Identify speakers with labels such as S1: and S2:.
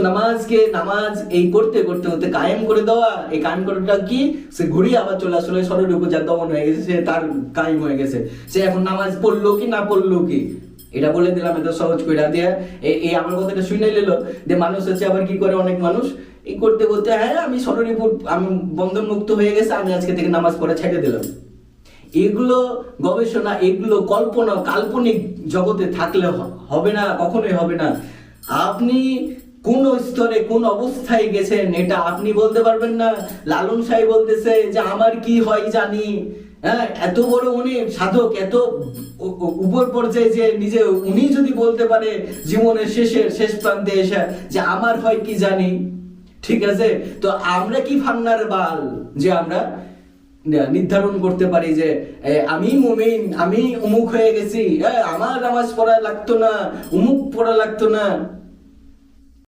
S1: নামাজকে নামাজ এই করতে করতে করতে কায়েম করে দেওয়া, এই কায়েম করাটা কি? সে আবার চলে আসলে উপর যা দমন হয়ে গেছে, সে তার কায়েম হয়ে গেছে। সে এখন নামাজ পড়ল কি না পড়ল কি? এটা বলে দিলাম এত সহজ করে এই- আমার কথাটা শুনে নিল, যে মানুষ হচ্ছে আবার কি করে অনেক মানুষ? এই করতে করতে হ্যাঁ আমি শরীরের উপর আমি বন্ধন মুক্ত হয়ে গেছে, আমি আজকে থেকে নামাজ পড়া ছেড়ে দিলাম। এগুলো গবেষণা, এগুলো কল্পনা, কাল্পনিক জগতে থাকলে হবে না, কখনোই হবে না। আপনি কোন স্তরে কোন অবস্থায় গেছেন এটা আপনি বলতে পারবেন না। লালন সাহেব বলতেছে যে, আমার কি হয় জানি? হ্যাঁ এত বড় উনি সাধক, এত উপর পর্যায়ে যে নিজে উনি যদি বলতে পারে জীবনের শেষের শেষ প্রান্তে এসে যে, আমার হয় কি জানি? ঠিক আছে? তো আমরা কি ফান্নার বাল যে আমরা নির্ধারণ করতে পারি যে আমি মুমিন, আমি উমুক হয়ে গেছি। আমার নামাজ পড়া লাগতো না, উমুক পড়া লাগতো না।